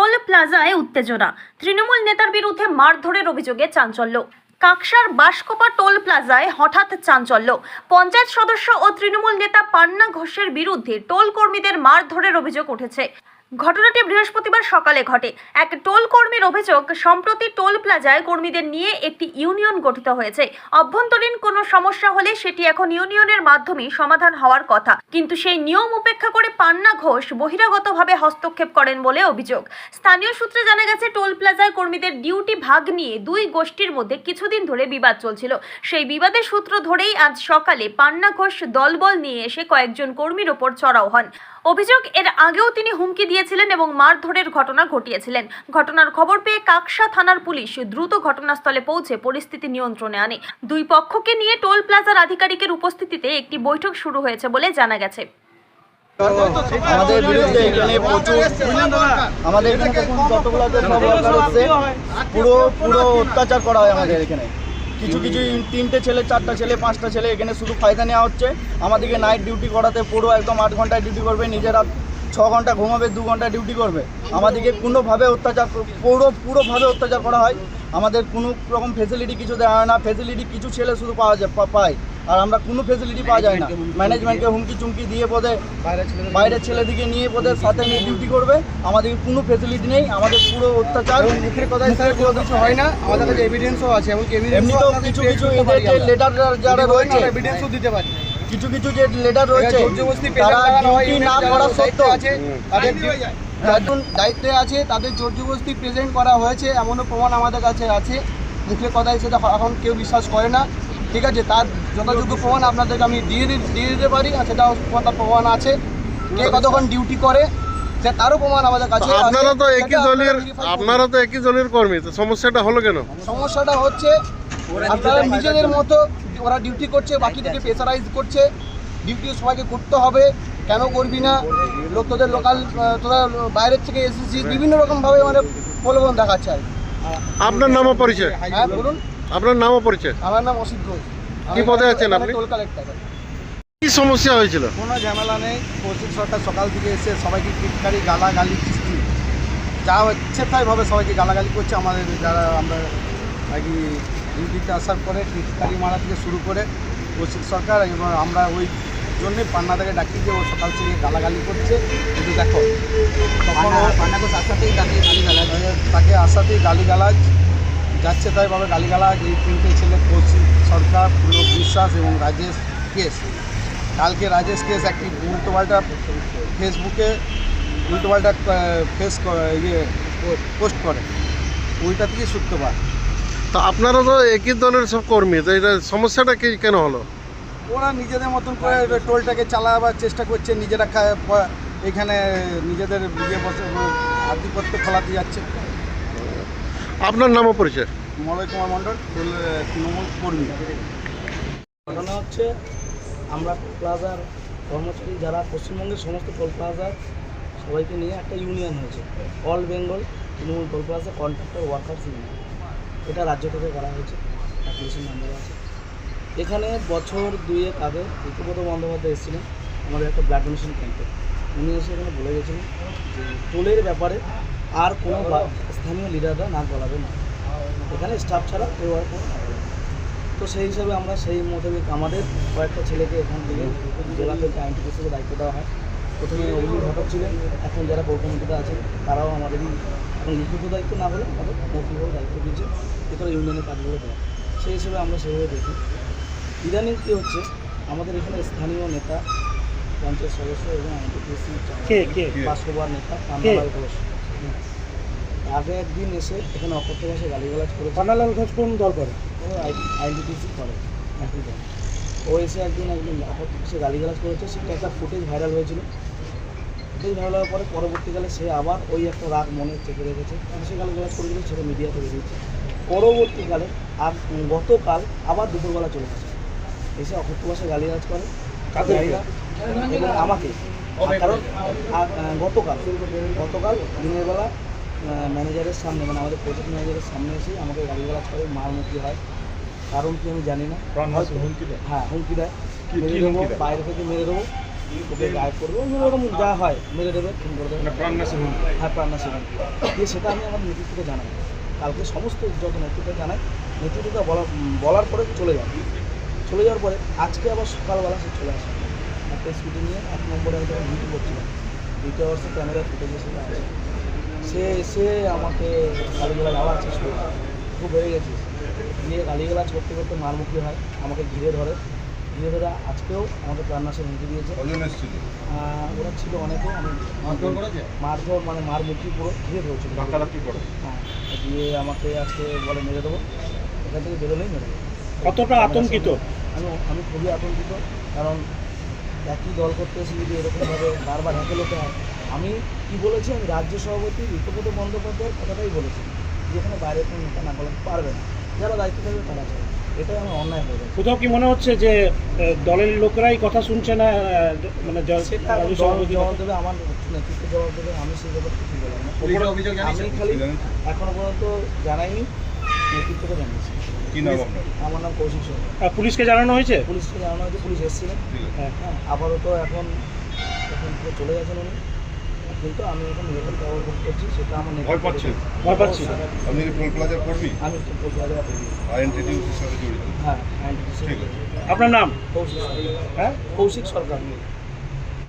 Toll প্লাজায় উত্তেজনা। তৃণমূল নেতার বিরুদ্ধে মারধরের অভিযোগে চাঞ্চল্য। কাকসার বাসকোপা টোল প্লাজায় হঠাৎ চাঞ্চল্য। পঞ্চায়েত সদস্য ও তৃণমূল নেতা পান্না ঘোষের বিরুদ্ধে টোল কর্মীদের মারধরের অভিযোগ উঠেছে। ঘটনাটি বৃহস্পতিবার সকালে ঘটে। এক টোল কর্মীর অভিযোগ, সম্প্রতি টোল প্লাজায় কর্মীদের নিয়ে একটি ইউনিয়ন গঠিত হয়েছে। অভ্যন্তরীণ কোনো সমস্যা হলে সেটি এখন ইউনিয়নের মাধ্যমেই সমাধান হওয়ার কথা। কিন্তু সেই নিয়ম উপেক্ষা করে পান্না ঘোষ বহিরাগতভাবে হস্তক্ষেপ করেন বলে অভিযোগ। স্থানীয় সূত্রে জানা গেছে, টোল প্লাজায় কর্মীদের ডিউটি ভাগ নিয়ে দুই গোষ্ঠীর মধ্যে কিছুদিন ধরে বিবাদ চলছিল। সেই বিবাদের সূত্র ধরেই আজ সকালে পান্না ঘোষ দলবল নিয়ে এসে কয়েকজন কর্মীর ওপর চড়াও হন। অভিযোগ, এর আগেও তিনি হুমকি দিয়েছিলেন এবং মারধরের ঘটনা ঘটিয়েছিলেন। ঘটনার খবর পেয়ে কাকসা থানার পুলিশ দ্রুত ঘটনাস্থলে পৌঁছে পরিস্থিতি নিয়ন্ত্রণে আনে। দুই পক্ষকে নিয়ে টোল প্লাজার আধিকারিকের উপস্থিতিতে একটি বৈঠক শুরু হয়েছে বলে জানা গেছে। আমাদের বিরুদ্ধে এখানে প্রচুর আমাদের এখানে হচ্ছে। পুরো পুরো অত্যাচার করা হয় আমাদের এখানে। কিছু কিছু তিনটে ছেলে, চারটা ছেলে, পাঁচটা ছেলে এখানে শুধু ফায়দা নেওয়া হচ্ছে। আমাদেরকে নাইট ডিউটি করাতে পুরো একদম আট ঘন্টায় ডিউটি করবে, নিজেরা ছ ঘণ্টা ঘুমাবে, দু ঘণ্টা ডিউটি করবে। আমাদেরকে কোনোভাবে অত্যাচার পুরো পুরোভাবে অত্যাচার করা হয়। আমাদের কোনো রকম ফেসিলিটি কিছু দেওয়া হয় না। ফেসিলিটি কিছু ছেলে শুধু পাওয়া যায় পায়। আর আমরা কোনো ফেসিলিটি পাওয়া যায় না। ম্যানেজমেন্টকে হুমকি চুমকি দিয়ে বোধে বাইরের ছেলেদিকে নিয়ে ওদের সাথে নিয়ে ডিউটি করবে। আমাদের কোনো ফেসিলিটি নেই আমাদের পুরো অত্যাচার। মুখের কথায় স্যার কোনো কিছু হয় না আমাদের কাছে এভিডেন্সও আছে এমনকি এমনিতেও কিছু কিছু এদের যে লেটার যারা রয়েছে এভিডেন্সও দিতে পারি। কিছু কিছু যে লেটার রয়েছে তারা ডিউটি না করা সত্ত্বেও আছে তাদের একজন দায়িত্বে আছে তাদের জোরজবস্তি প্রেজেন্ট করা হয়েছে এমনও প্রমাণ আমাদের কাছে আছে। মুখের কথায় সেটা এখন কেউ বিশ্বাস করে না। ঠিক আছে তার যথাযোগ্য প্রমাণ আপনাদেরকে আমি দিয়ে দিয়ে দিতে পারি আর সেটাও তার প্রমাণ আছে। কে কতক্ষণ ডিউটি করে সে তারও প্রমাণ আমাদের কাছে আছে। আপনারা তো একই দলের আপনারা তো একই দলের কর্মী তো সমস্যাটা হলো কেন? সমস্যাটা হচ্ছে আপনারা নিজেদের মতো ওরা ডিউটি করছে প্রেসারাইজ করছে ডিউটি সবাইকে করতে হবে কেন করবি না? লোক তোদের লোকাল তোরা বাইরের থেকে এসেছিস বিভিন্ন রকমভাবে মানে প্রলোভন দেখাচ্ছে আর আপনার নাম পরিচয়। হ্যাঁ বলুন। আপনার নাম ও পরিচয়? আমার নাম অসিত ঘোষ। কি পদে আছেন আপনি? টোল কালেক্টর কি সমস্যা হয়েছিল? কোনো ঝামেলা নেই পশ্চিম সরকার সকাল থেকে এসে সবাইকে টিটকারি গালাগালি কিস্তি যা হচ্ছে তাইভাবে সবাইকে গালাগালি করছে আমাদের যারা আমরা আর কি ডিউটিতে আসার পরে টিটকারি মারা থেকে শুরু করে পশ্চিম সরকার এবং আমরা ওই জন্যে পান্নাদাকে ডাকি যে ও সকাল থেকে গালাগালি করছে। কিন্তু দেখো তখন পান্নাকে আসাতেই তাকে গালিগালাজ তাকে আসাতেই গালিগালাজ যাচ্ছে তাই তাইভাবে গালিগালাজ এই তিনটে ছেলে পশ্চিম সরকার পুলক বিশ্বাস এবং রাজেশ কেস। কালকে রাজেশ কেস একটি উল্টোপাল্টা ফেসবুকে উল্টোপাল্টা ফেস ইয়ে পোস্ট করে। ওইটা থেকে সূত্রপাত তো আপনারা তো একই দলের সব কর্মী তো এটা সমস্যাটা কি কেন হলো? ওরা নিজেদের মতন করে টোলটাকে চালাবার চেষ্টা করছে নিজেরা এখানে নিজেদের ইয়ে বসে আধিপত্য ফলাতে যাচ্ছে। আপনার নাম পরিচয়? মলয় কুমার তৃণমূল কর্মী। ঘটনা হচ্ছে, আমরা প্লাজার কর্মচারী যারা, পশ্চিমবঙ্গের সমস্ত টোল প্লাজার সবাইকে নিয়ে একটা ইউনিয়ন হয়েছে। All Bengal Trinamool toll plaza contractor workers union এটা রাজ্য থেকে করা হয়েছে অ্যাপ্লিকেশন নাম্বার আছে। এখানে বছর দুয়েক আগে ঋতুপদ বন্দ্যোপাধ্যায় এসেছিলেন, আমাদের একটা ব্লাড ডোনেশন ক্যাম্পে উনি এসে এখানে বলে গেছিলেন যে টোলের ব্যাপারে আর কোনো স্থানীয় লিডাররা নাক গলাবে না। এখানে স্টাফ ছাড়া কেউ আর না। তো সেই হিসাবে আমরা সেই মোতাবেক আমাদের কয়েকটা ছেলেকে এখান থেকে জেলা থেকে আইনটি থেকে দায়িত্ব দেওয়া হয়। প্রথমে অভিযোগ ঘটক ছিলেন এখন যারা পৌর কমিটিতে আছেন তারাও আমাদেরই এখন লিখিত দায়িত্ব না হলে আমাদের মৌখিকভাবে দায়িত্ব দিয়েছে এছাড়া ইউনিয়নের কাজগুলো দেওয়া সেই হিসেবে আমরা সেভাবে দেখি। ইদানিং কী হচ্ছে আমাদের এখানে স্থানীয় নেতা পঞ্চায়েত সদস্য এবং আইনটিপিসি বাসকোবার নেতা পান্নালাল ঘোষ। আগে একদিন এসে এখানে অকথ্য ভাষায় গালিগালাজ করেছে। পান্নালাল ঘোষ কোন দল করে ও আইডেন্টিটি করে একই দল। ও এসে একদিন একদিন সে গালিগালাজ করেছে সেটা একটা ফুটেজ ভাইরাল হয়েছিল। ফুটেজ ভাইরাল হওয়ার পরে পরবর্তীকালে সে আবার ওই একটা রাগ মনে চেপে রেখেছে সে গালিগালাজ করেছিল সেটা মিডিয়াতে বেরিয়েছে। পরবর্তীকালে আর গতকাল আবার দুপুরবেলা চলে আসে। এসে অকথ্য ভাষায় গালিগালাজ করে এবং আমাকে। কারণ আর, গতকাল গতকাল দিনের বেলা ম্যানেজারের সামনে মানে আমাদের প্রজেক্ট ম্যানেজারের সামনে এসে আমাকে গালিগালাজ করে মারমুখী হয়। কারণ কি আমি জানি না। হ্যাঁ হুমকি দেয়। মেরে দেবো বাইরে থেকে মেরে দেবো ওকে গায়েব করবে অন্য রকম যা হয় মেরে দেবে খুন করে দেবে। হ্যাঁ প্রাণনাশী হুমকি। দিয়ে সেটা আমি আমার নেতৃত্বকে জানাই। কালকে সমস্ত যত নেতৃত্বে জানাই নেতৃত্বটা বলা বলার পরে চলে যায় চলে যাওয়ার পরে আজকে আবার সকালবেলা সে চলে আসে। একটা স্কুটি নিয়ে এক নম্বরে আমি তখন ডিউটি করছিলাম ডিউটি আওয়ার্সে ক্যামেরা ফুটেজে আছে সে এসে আমাকে গালিগালাজ আবার শেষ করে। খুব বেড়ে গেছিস দিয়ে গালিগালাজ করতে করতে মারমুখী হয় আমাকে ঘিরে ধরে। ঘিরে ধরে আজকেও আমাকে প্রাণনাশের হুমকি দিয়েছে। ওরা ছিল অনেকে আমি মারধর মানে মারমুখী পুরো ঘিরে ধরেছিল হ্যাঁ দিয়ে আমাকে আজকে বলে মেরে দেবো। এখান থেকে বেরোলেই মেরে দেবো। কতটা আতঙ্কিত? আমি আমি খুবই আতঙ্কিত কারণ একই দল করতে এসে যদি এরকমভাবে বারবার হ্যাকে লোকে হয় আমি কি বলেছি? আমি রাজ্য সভাপতি ঋতুপদ বন্দ্যোপাধ্যায়ের কথাটাই বলেছি। যেখানে বাইরে কোনো নেতা না বলে পারবে না। যারা দায়িত্ব থাকবে তারা চাবে এটাই আমার অন্যায় হয়ে গেছে কোথাও কি মনে হচ্ছে যে দলের লোকেরাই কথা শুনছে না মানে জবাব দেবে আমার নেতৃত্ব জবাব দেবে আমি সেই ব্যাপারে কিছু বললাম না। আমি খালি এখনও পর্যন্ত জানাইনি নেতৃত্বকে জানিয়েছি। আমার নাম কৌশিক সরকার। পুলিশকে জানানো হয়েছে? পুলিশকে জানানো হয়েছে পুলিশ এসেছিলেন। হ্যাঁ হ্যাঁ আপাতত এখন এখন থেকে চলে গেছেন উনি। কিন্তু আমি এখন লেভেল ব্যবহার করছি সেটা আমার ভয় পাচ্ছেন? ভয় পাচ্ছি আপনি কি টোল প্লাজা করবি আমি একটু প্লাজা আইডেন্টিটি সাথে জড়িত? হ্যাঁ আইডেন্টিটি আপনার নাম? কৌশিক হ্যাঁ? কৌশিক সরকার।